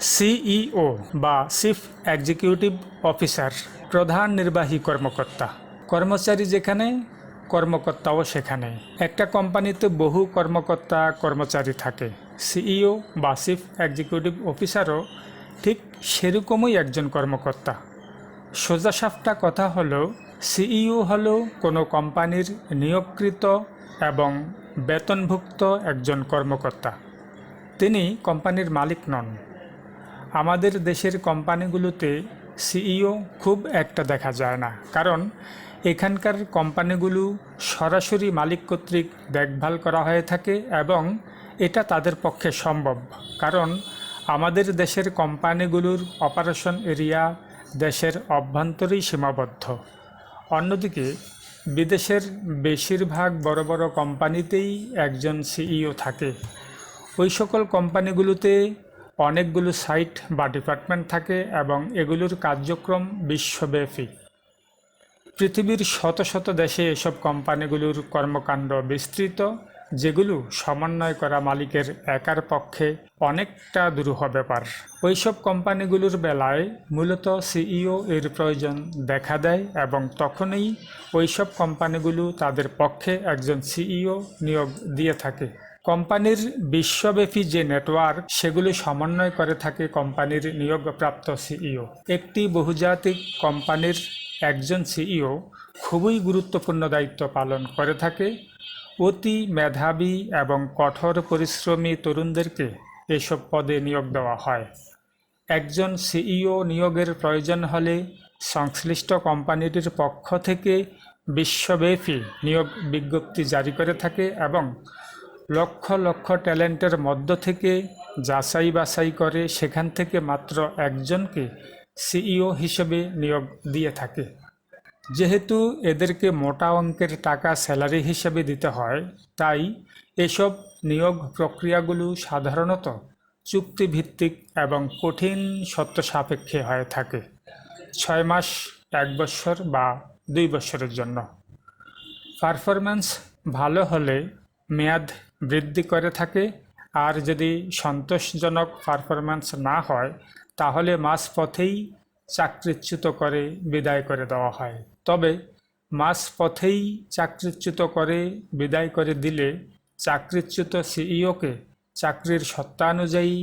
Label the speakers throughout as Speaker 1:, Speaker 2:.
Speaker 1: CEO বা chief executive officer প্রধান নির্বাহী কর্মকর্তা। কর্মচারী যেখানে, কর্মকর্তাও সেখানে। একটা কোম্পানিতে বহু কর্মকর্তা, কর্মচারী থাকে। সিইও বা চিফ এক্সিকিউটিভ অফিসারও ঠিক সেরকমই একজন কর্মকর্তা। সোজাসাপটা কথা হলো, সিইও হলো কোনো কোম্পানির নিয়োগকৃত এবং বেতনভুক্ত একজন কর্মকর্তা। তিনি কোম্পানির মালিক নন। আমাদের দেশের কোম্পানিগুলোতে সিইও খুব একটা দেখা যায় না। কারণ এখানকার কোম্পানিগুলো সরাসরি মালিক কর্তৃক দেখভাল করা হয়ে থাকে এবং এটা তাদের পক্ষে সম্ভব। কারণ আমাদের দেশের কোম্পানিগুলোর অপারেশন এরিয়া দেশের অভ্যন্তরেই সীমাবদ্ধ। অন্যদিকে, বিদেশের বেশিরভাগ বড় বড় কোম্পানিতেই একজন সিইও থাকে। ওই সকল কোম্পানিগুলোতে অনেকগুলো সাইট বা ডিপার্টমেন্ট থাকে এবং এগুলোর কার্যক্রম বিশ্বব্যাপী। পৃথিবীর শত শত দেশে এসব কোম্পানিগুলোর কর্মকাণ্ড বিস্তৃত, যেগুলো সমন্বয় করা মালিকের একার পক্ষে অনেকটা দুরূহ ব্যাপার। ওইসব কোম্পানিগুলোর বেলায় মূলত সিইও এর প্রয়োজন দেখা দেয় এবং তখনই ওইসব কোম্পানিগুলো তাদের পক্ষে একজন সিইও নিয়োগ দিয়ে থাকে। কোম্পানির বিশ্বব্যাপী যে নেটওয়ার্ক, সেগুলি সমন্বয় করে থাকে কোম্পানির নিয়োগপ্রাপ্ত সিইও। একটি বহুজাতিক কোম্পানির একজন সিইও খুবই গুরুত্বপূর্ণ দায়িত্ব পালন করে থাকে। অতি মেধাবী এবং কঠোর পরিশ্রমী তরুণদেরকে এসব পদে নিয়োগ দেওয়া হয়। একজন সিইও নিয়োগের প্রয়োজন হলে সংশ্লিষ্ট কোম্পানিটির পক্ষ থেকে বিশ্বব্যাপী নিয়োগ বিজ্ঞপ্তি জারি করে থাকে এবং লক্ষ লক্ষ ট্যালেন্টের মধ্য থেকে যাচাই বাছাই করে সেখান থেকে মাত্র একজনকে সিইও হিসেবে নিয়োগ দিয়ে থাকে। যেহেতু এদেরকে মোটা অঙ্কের টাকা স্যালারি হিসেবে দিতে হয়, তাই এসব নিয়োগ প্রক্রিয়াগুলো সাধারণত চুক্তিভিত্তিক এবং কঠিন সত্য সাপেক্ষে হয়ে থাকে, ছয় মাস, এক বছর বা দুই বছরের জন্য। পারফরম্যান্স ভালো হলে মেয়াদ বৃদ্ধি করে থাকে। আর যদি সন্তোষজনক পারফরম্যান্স না হয়, তাহলে মাঝপথেই চাকরিচ্যুত করে বিদায় করে দেওয়া হয়। তবে মাঝপথেই চাকরিচ্যুত করে বিদায় করে দিলে চাকরিচ্যুত সিইওকে চাকরির সত্তানুযায়ী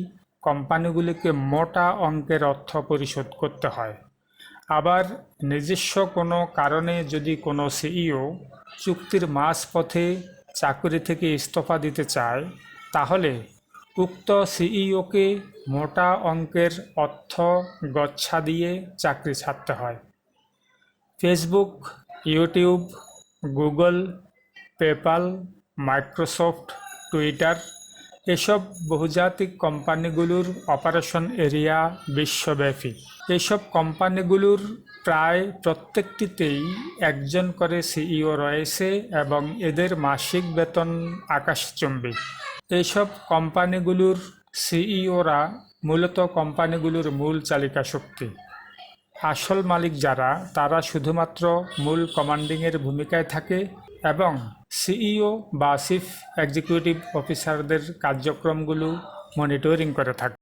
Speaker 1: কোম্পানিগুলিকে মোটা অঙ্কের অর্থ পরিশোধ করতে হয়। আবার নিজস্ব কোনো কারণে যদি কোনো সিইও চুক্তির মাঝপথে চাকরি থেকে ইস্তফা দিতে চায়, তাহলে উক্ত সিইওকে মোটা অঙ্কের অর্থ গচ্ছা দিয়ে চাকরি ছাড়তে হয়। Facebook, YouTube, Google PayPal Microsoft, Twitter এসব বহুজাতিক কোম্পানিগুলোর অপারেশন এরিয়া বিশ্বব্যাপী। এসব কোম্পানিগুলোর প্রায় প্রত্যেকটিতেই একজন করে সিইও রয়েছে এবং এদের মাসিক বেতন আকাশচুম্বী। এইসব কোম্পানিগুলোর সিইওরা মূলত কোম্পানিগুলোর মূল চালিকা শক্তি। আসল মালিক যারা, তারা শুধুমাত্র মূল কমান্ডিংয়ের ভূমিকায় থাকে এবং সিইও বা চিফ এক্সিকিউটিভ অফিসারদের কার্যক্রমগুলো মনিটরিং করে থাকে।